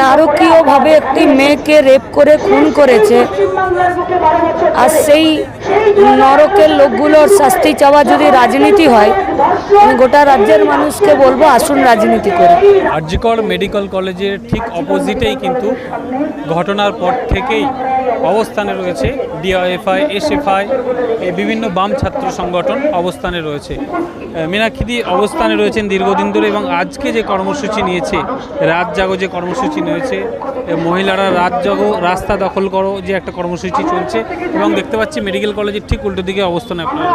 নারকীয়ভাবে একটি মেয়েকে রেপ করে খুন করেছে। আর সেই নরকের লোকগুলোর শাস্তি চাওয়া যদি রাজনীতি হয়, আমি গোটা রাজ্যের মানুষকে বলব, আসুন রাজনীতি করে। আরজিকর মেডিকেল কলেজের ঠিক অপোজিটেই কিন্তু ঘটনার পর থেকেই অবস্থানে রয়েছে ডিআইএফআই এসএফআই বিভিন্ন বাম ছাত্র সংগঠন অবস্থানে রয়েছে। মীনাক্ষীদি অবস্থানে রয়েছেন দীর্ঘদিন ধরে এবং আজকে যে কর্মসূচি নিয়েছে, রাত জাগো যে কর্মসূচি নিয়েছে মহিলারা রাত জাগো, রাস্তা দখল করো যে একটা কর্মসূচি চলছে এবং দেখতে পাচ্ছি মেডিকেল কলেজের ঠিক উল্টো দিকে অবস্থানে আপনারা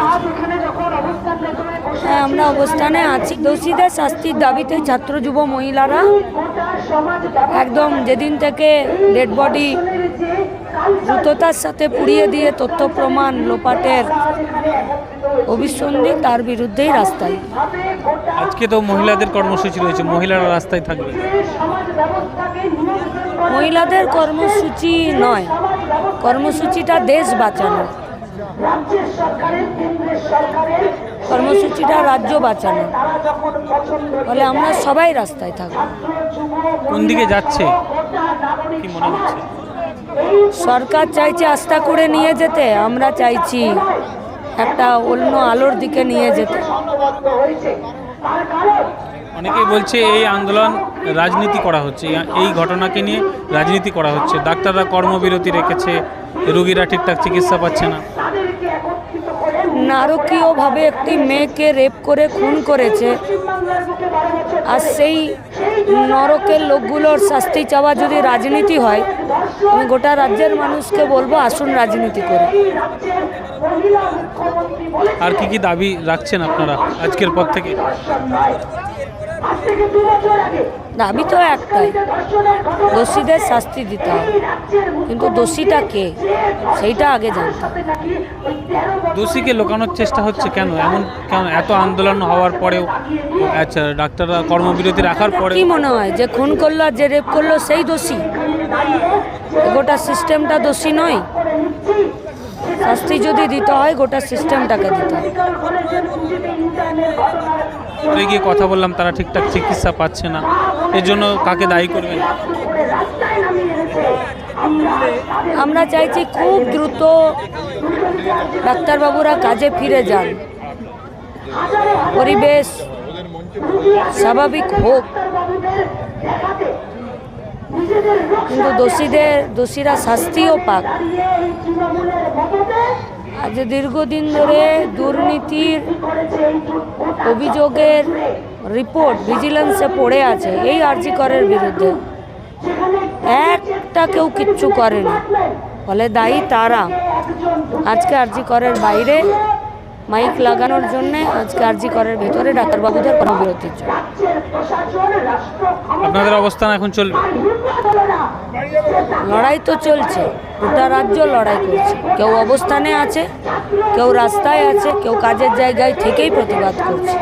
হ্যাঁ আমরা অবস্থানে আছি। দোষীদের শাস্তির দাবিতে ছাত্র, যুব, মহিলারা একদম যেদিন থেকে ডেড বডি দ্রুততার সাথে পুড়িয়ে দিয়ে তথ্য প্রমাণ লোপাটের অভিসন্ধি তার বিরুদ্ধেই রাস্তায়। আজকে তো মহিলাদের কর্মসূচি রয়েছে মহিলারা রাস্তায় থাকবে। মহিলাদের কর্মসূচি নয় কর্মসূচিটা দেশ বাঁচানো। কর্মসূচিটা রাজ্য বাঁচানো। ফলে আমরা সবাই রাস্তায় থাকব। কোন দিকে যাচ্ছে কি মনে হচ্ছে? সরকার চাইছে আস্থা করে নিয়ে যেতে, আমরা চাইছি একটা অন্য আলোর দিকে নিয়ে যেতে। অনেকেই বলছে এই আন্দোলন রাজনীতি করা হচ্ছে, এই- ঘটনাকে নিয়ে রাজনীতি করা হচ্ছে। ডাক্তাররা কর্মবিরতি রেখেছে, রুগীরা ঠিকঠাক চিকিৎসা পাচ্ছে না। নারকীয়ভাবে একটি মেয়েকে রেপ করে খুন করেছে। আর সেই নরকের লোকগুলোর শাস্তি চাওয়া যদি রাজনীতি হয়, আমি গোটা রাজ্যের মানুষকে বলব আসুন রাজনীতি করে আর কি কি দাবি রাখছেন আপনারা আজকের পর থেকে? দাবি তো একটাই দোষীদের শাস্তি দিতে হবে। কিন্তু দোষীটা কে? সেইটা আগে জানতে দোষীকে লোকানোর চেষ্টা হচ্ছে কেন? এমন কেন? এত আন্দোলন হওয়ার পরেও আচ্ছা ডাক্তাররা কর্মবিরতি রাখার পরে কি মনে হয় যে খুন করল আর যে রেপ করল সেই দোষী? গোটা সিস্টেমটা দোষী নয়? শাস্তি যদি দিতে হয় গোটা সিস্টেমটাকে দিতে হয়। গিয়ে কথা বললাম তারা ঠিকঠাক চিকিৎসা পাচ্ছে না। এর জন্য কাকে দায়ী করবেন আমরা চাইছি খুব দ্রুত ডাক্তারবাবুরা কাজে ফিরে যান। পরিবেশ স্বাভাবিক হোক। কিন্তু দোষীদের, দোষীরা শাস্তিও পাক। আজ দীর্ঘদিন ধরে দুর্নীতির অভিযোগের রিপোর্ট ভিজিলেন্সে পড়ে আছে, এই আর্জি করের বিরুদ্ধে। একটা কেউ কিচ্ছু করেনি, ফলে দায়ী তারা। আজকে আরজি করের বাইরে মাইক লাগানোর জন্য আজকে আরজি করার ভেতরে ডাক্তারবাবুদের কর্মবিরতির জন্য। আপনাদের অবস্থান এখন চলবে? লড়াই তো চলছে গোটা রাজ্য লড়াই করছে। কেউ অবস্থানে আছে কেউ রাস্তায় আছে কেউ কাজের জায়গায় থেকেই প্রতিবাদ করছে।